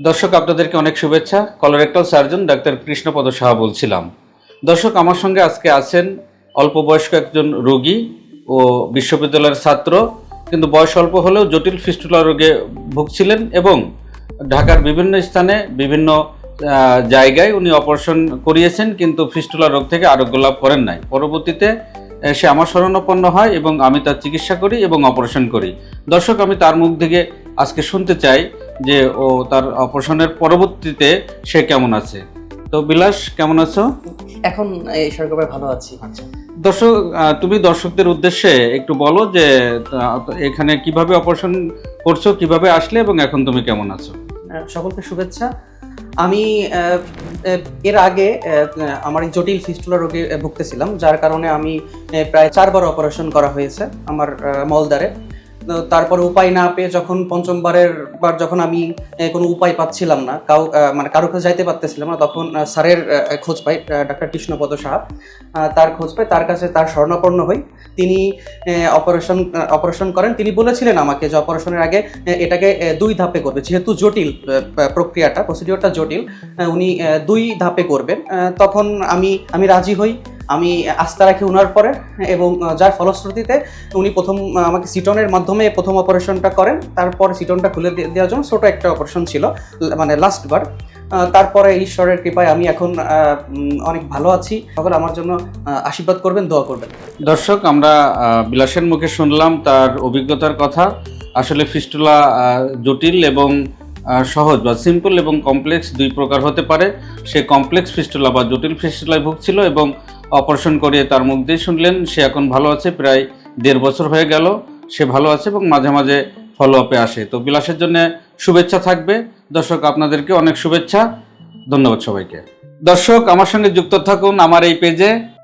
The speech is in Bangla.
দর্শক, আপনাদেরকে অনেক শুভেচ্ছা। Colorectal surgeon doctor Krishnapada Saha বলছিলাম। দর্শক, আমার সঙ্গে আজকে আছেন অল্প বয়স্ক একজন রোগী ও বিশ্ববিদ্যালয়ের ছাত্র, কিন্তু বয়স অল্প হলেও জটিল ফিস্টুলা রোগে ভুগছিলেন এবং ঢাকার বিভিন্ন স্থানে, বিভিন্ন জায়গায় উনি অপারেশন করিয়েছেন, কিন্তু ফিস্টুলা রোগ থেকে আরোগ্য লাভ করেন নাই। পরবর্তীতে সে আমার শরণাপন্ন হয় এবং আমি তার চিকিৎসা করি এবং অপারেশন করি। দর্শক, আমি তার মুখ থেকে আজকে শুনতে চাই যে ও তার অপারেশনের পরবর্তীতে সে কেমন আছে? তো বিলাস কেমন আছো? এখন এই সরকার ভালো আছি। আচ্ছা। দর্শক তুমি দর্শকদের উদ্দেশ্যে একটু বলো যে এখানে কীভাবে অপারেশন করছ কীভাবে আসলে এবং এখন তুমি কেমন আছো? সকলকে শুভেচ্ছা। আমি এর আগে আমার এই জটিল ফিস্টুলা রোগে ভুগতেছিলাম যার কারণে আমি প্রায় চারবার অপারেশন করা হয়েছে আমার তো তারপরে উপায় না পেয়ে যখন পঞ্চমবারের বার যখন আমি কোনো উপায় পাচ্ছিলাম না, কাউ মানে কারও কাছে যাইতে পারতেছিলাম না, তখন স্যারের খোঁজ পাই ডাক্তার কৃষ্ণপদ সাহা তার খোঁজ পাই, তার কাছে তার স্বর্ণাপন্ন হই। তিনি অপারেশন অপারেশন করেন। তিনি বলেছিলেন আমাকে যে অপারেশনের আগে এটাকে দুই ধাপে করবে। যেহেতু জটিল প্রক্রিয়াটা প্রসিডিওরটা জটিল উনি দুই ধাপে করবেন। তখন আমি আমি রাজি হই। আমি আস্থা রাখি ওনার পরে এবং যার ফলশ্রুতিতে উনি প্রথম আমাকে সিটনের মাধ্যমে প্রথম অপারেশনটা করেন। তারপর সিটনটা খুলে দেওয়ার জন্য ছোটো একটা অপারেশন ছিল মানে লাস্টবার তারপরে ঈশ্বরের কৃপায় আমি এখন অনেক ভালো আছি। সকলে আমার জন্য আশীর্বাদ করবেন, দোয়া করবেন। দর্শক, আমরা বিলাসের মুখে শুনলাম তার অভিজ্ঞতার কথা। আসলে ফিস্টুলা জটিল এবং সহজ বা সিম্পল এবং কমপ্লেক্স দুই প্রকার হতে পারে। সে কমপ্লেক্স ফিস্টুলা বা জটিল ফিস্টুলায় ভুগছিল এবং অপারেশন করিয়ে তার মুখ দিয়ে শুনলেন, সে এখন ভালো আছে, প্রায় দেড় বছর হয়ে গেল, সে ভালো আছে এবং মাঝে মাঝে ফলো আপে আসে। তো বিলাসের জন্য শুভেচ্ছা থাকবে। দর্শক, আপনাদেরকে অনেক শুভেচ্ছা। ধন্যবাদ সবাইকে। দর্শক, আমার সঙ্গে যুক্ত থাকুন আমার এই পেজে